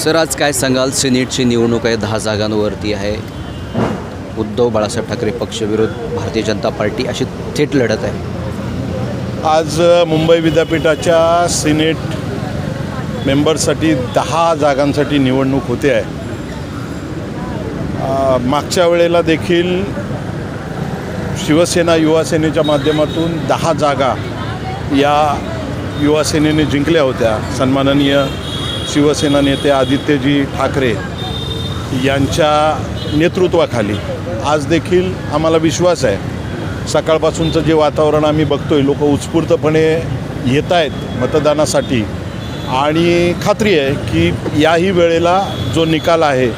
Sir आज काय सांगाल? सिनेटची निवडणूक आहे दहा जागांवरती आहे. उद्धव बाळासाहेब ठाकरे पक्षविरोध भारतीय जनता पार्टी अशी थेट लढत आहे. आज मुंबई विद्यापीठाच्या सिनेट मेंबरसाठी दहा जागांसाठी निवडणूक होते आहे. मागच्या वेळेला देखील शिवसेना युवासेनेच्या माध्यमातून दहा जागा या युवासेनेने जिंकल्या होत्या. सन्माननीय शिवसेना नेते आदित्यजी ठाकरे यांच्या नेतृत्वाखाली आज देखील आम्हाला विश्वास आहे. सकाळपासूनचं जे वातावरण आम्ही बघतो आहे लोक उत्स्फूर्तपणे येत आहेत मतदानासाठी. आणि खात्री आहे की याही वेळेला जो निकाल आहे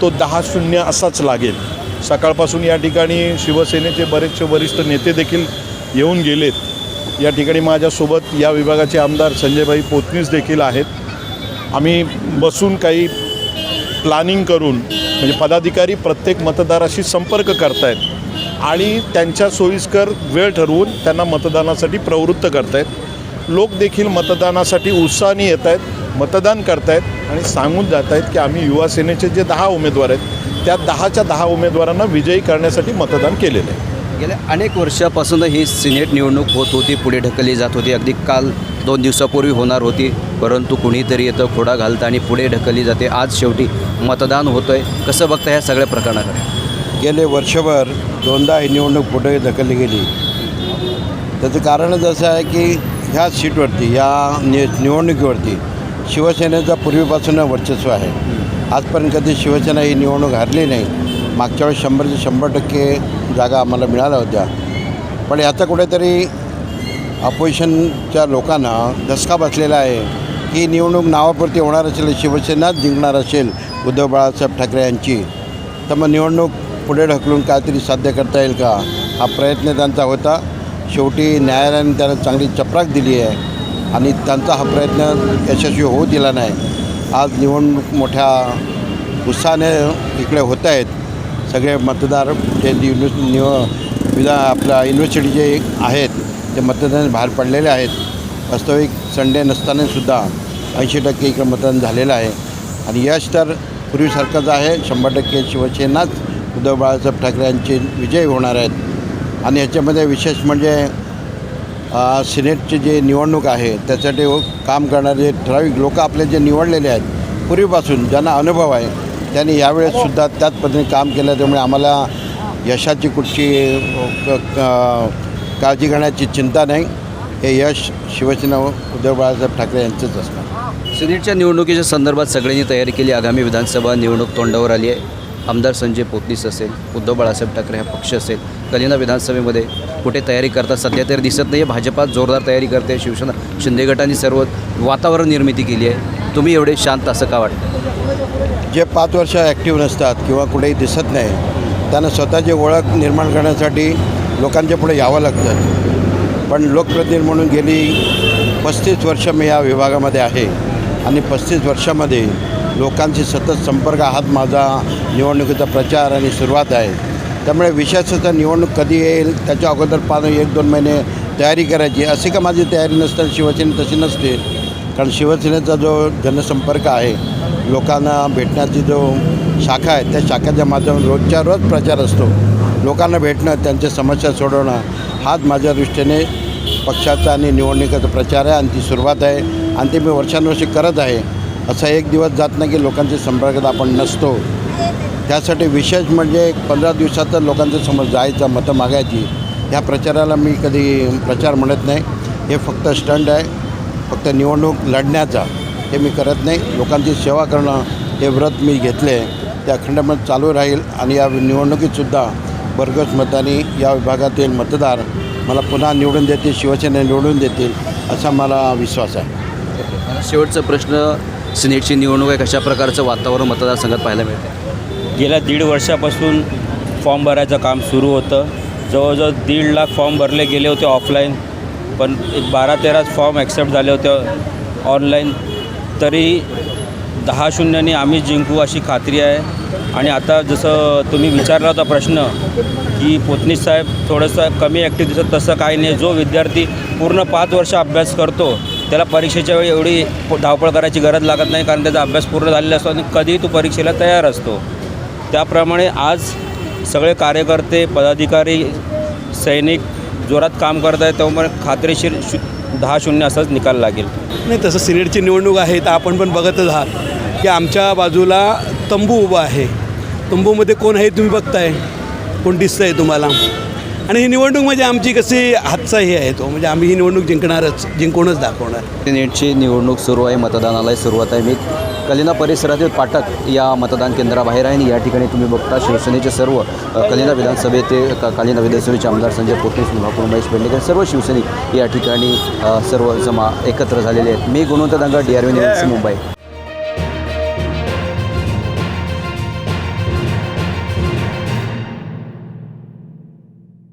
तो दहा शून्य असाच लागेल. सकाळपासून या ठिकाणी शिवसेनेचे बरेचसे वरिष्ठ नेते देखील येऊन गेलेत. या ठिकाणी माझ्यासोबत या विभागाचे आमदार संजयभाई पोतनीस देखील आहेत. आम्ही बसून काही प्लॅनिंग करून म्हणजे पदाधिकारी प्रत्येक मतदाराशी संपर्क करतायत आणि त्यांच्या सोयीस्कर वेळ ठरवून त्यांना मतदानासाठी प्रवृत्त करतायत. लोक देखील मतदानासाठी उत्साहाने येत आहेत मतदान करतायत आणि सांगून जात आहेत की आम्ही युवा सेनेचे जे दहा उमेदवार आहेत त्या दहाच्या दहा उमेदवारांना विजयी करण्यासाठी मतदान केलेलं आहे. गेल्या अनेक वर्षापासून ही सिनेट निवडणूक होत होती पुढे ढकलली जात होती. अगदी काल दोन दिवसापूर्वी होणार होती परंतु कुणीतरी येतं खोडा घालतं आणि पुढे ढकलली जाते. आज शेवटी मतदान होतं आहे कसं बघता ह्या सगळ्या प्रकरणाकडे? गेले वर्षभर दोनदा ही निवडणूक पुढे ढकलली गेली. त्याचं कारणच असं आहे की ह्या सीटवरती या नि निवडणुकीवरती शिवसेनेचा पूर्वीपासून वर्चस्व आहे. आजपर्यंत कधी शिवसेना ही निवडणूक हरली नाही. मागच्या वेळेस शंभरचे शंभर टक्के जागा आम्हाला मिळाल्या होत्या. पण ह्याचा कुठेतरी अपोजिशनच्या लोकांना धसका बसलेला आहे. ही निवडणूक नावापुरती होणार असेल शिवसेनाच जिंकणार असेल उद्धव बाळासाहेब ठाकरे यांची. तर मग निवडणूक पुढे ढकलून काहीतरी साध्य करता येईल का? हा प्रयत्न त्यांचा होता. शेवटी न्यायालयाने त्यांना चांगली चपराक दिली आहे आणि त्यांचा हा प्रयत्न यशस्वी होऊ दिला नाही. आज निवडणूक मोठ्या उत्साहाने इकडे होत आहेत. सगळे मतदार जे निव निव विधा आपल्या युनिव्हर्सिटी जे आहेत ते मतदान बाहेर पडलेले आहेत वास्तविक संडे नसतानासुद्धा ऐंशी टक्के इकडे मतदान झालेलं आहे. आणि यश तर पूर्वीसारखंच आहे. शंभर टक्के शिवसेनाच उद्धव बाळासाहेब ठाकरे यांचे विजय होणार आहेत. आणि ह्याच्यामध्ये विशेष म्हणजे सिनेटची जे निवडणूक आहे त्यासाठी काम करणारे ठराविक लोक आपले जे निवडलेले आहेत पूर्वीपासून ज्यांना अनुभव आहे त्यांनी यावेळेससुद्धा त्याच पद्धतीने काम केलं त्यामुळे आम्हाला यशाची कुठची काळजी करण्याची चिंता नाही. हे यश शिवसेना उद्धव बाळासाहेब ठाकरे यांचंच असणार. सिनेटच्या निवडणुकीच्या संदर्भात सगळ्यांनी तयारी केली. आगामी विधानसभा निवडणूक तोंडावर आली आहे. आमदार संजय पोतनीस असेल उद्धव बाळासाहेब ठाकरे हा पक्ष असेल कलिना विधानसभेमध्ये कुठे तयारी करतात सध्या तरी दिसत नाही आहे भाजपात जोरदार तयारी करते. शिवसेना शिंदे गटांनी सर्व वातावरण निर्मिती केली आहे. तुम्ही एवढे शांत असं का वाटतं? जे पाच वर्ष ॲक्टिव्ह नसतात किंवा कुठेही दिसत नाही त्यांना स्वतःची ओळख निर्माण करण्यासाठी लोकांच्या पुढे यावं लागतं. पण लोकप्रतिनिधी म्हणून गेली पस्तीस वर्ष मी या विभागामध्ये आहे आणि पस्तीस वर्षामध्ये लोकांशी सतत संपर्क हाच माझा निवडणुकीचा प्रचार आणि सुरुवात आहे. त्यामुळे विशेषतः निवडणूक कधी येईल त्याच्या अगोदर पाच एक दोन महिने तयारी करायची अशी का माझी तयारी नसताना शिवसेना तशी नसते. कारण शिवसेनेचा जो जनसंपर्क आहे लोकांना भेटण्याची जो शाखा आहे त्या शाखेच्या माध्यमातून रोजच्या रोज प्रचार असतो. लोकांना भेटणं त्यांच्या समस्या सोडवणं हाच माझ्या दृष्टीने पक्षाचा आणि निवडणुकीचा प्रचार आहे आणि ती सुरुवात आहे आणि ते मी वर्षानुवर्षी करत आहे. असा एक दिवस जात नाही की लोकांच्या संपर्कात आपण नसतो. त्यासाठी विशेष म्हणजे पंधरा दिवसात लोकांच्या समोर जायचं मतं मागायची ह्या प्रचाराला मी कधी प्रचार म्हणत नाही. हे फक्त स्टंट आहे. फक्त निवडणूक लढण्याचा. हे मी करत नाही. लोकांची सेवा करणं हे व्रत मी घेतले. ते अखंडपणे चालू राहील आणि या निवडणुकीतसुद्धा भरघोस मताने या विभागातील मतदार मला पुन्हा निवडून देतील शिवसेना निवडून देतील असा मला विश्वास आहे. शेवटचा प्रश्न सिनेटची निवडणूक आहे कशा प्रकारचं वातावरण मतदारसंघात पाहायला मिळते? गेल्या दीड वर्षापासून फॉर्म भरायचं काम सुरू होतं. जवळजवळ दीड लाख फॉर्म भरले गेले होते ऑफलाईन पण एक बारा तेराच फॉर्म ॲक्सेप्ट झाले होते ऑनलाईन. तरी दहा शून्याने आम्ही जिंकू अशी खात्री आहे. आणि आता जसं तुम्ही विचारला होता प्रश्न की पोतनीस साहेब थोडंसं कमी ॲक्टिव्ह दिसत तसं काही नाही. जो विद्यार्थी पूर्ण पाच वर्ष अभ्यास करतो त्याला परीक्षेच्या वेळी एवढी धावपळ करायची गरज लागत नाही कारण त्याचा अभ्यास पूर्ण झालेला असतो आणि कधीही तो परीक्षेला तयार असतो. त्याप्रमाणे आज सगळे कार्यकर्ते पदाधिकारी सैनिक जोरात काम करत आहे त्यामुळे खात्रीशीर शु दहा शून्य असाच निकाल लागेल. नाही तसं सिनेटची निवडणूक आहे तर आपण पण बघतच आहात की आमच्या बाजूला तंबू उभा आहे. तंबूमध्ये कोण आहे तुम्ही बघताय? कोण दिसतंय तुम्हाला? आणि ही निवडणूक म्हणजे आमची कशी हातचा हे आहे तो. म्हणजे आम्ही ही निवडणूक जिंकणारच जिंकूनच दाखवणार. नेटची निवडणूक सुरू आहे मतदानालाही सुरुवात आहे. मी कलिना परिसरातील पाटक या मतदान केंद्राबाहेर आहे आणि या ठिकाणी तुम्ही बघता शिवसेनेचे सर्व कलिना विधानसभेचे क- कलिना विधानसभेचे आमदार संजय पोटे सुभापूर महेश पेंडेकर सर्व शिवसैनिक या ठिकाणी सर्व जमा एकत्र झालेले आहेत. मी Gunwant Danga D R V news Mumbai.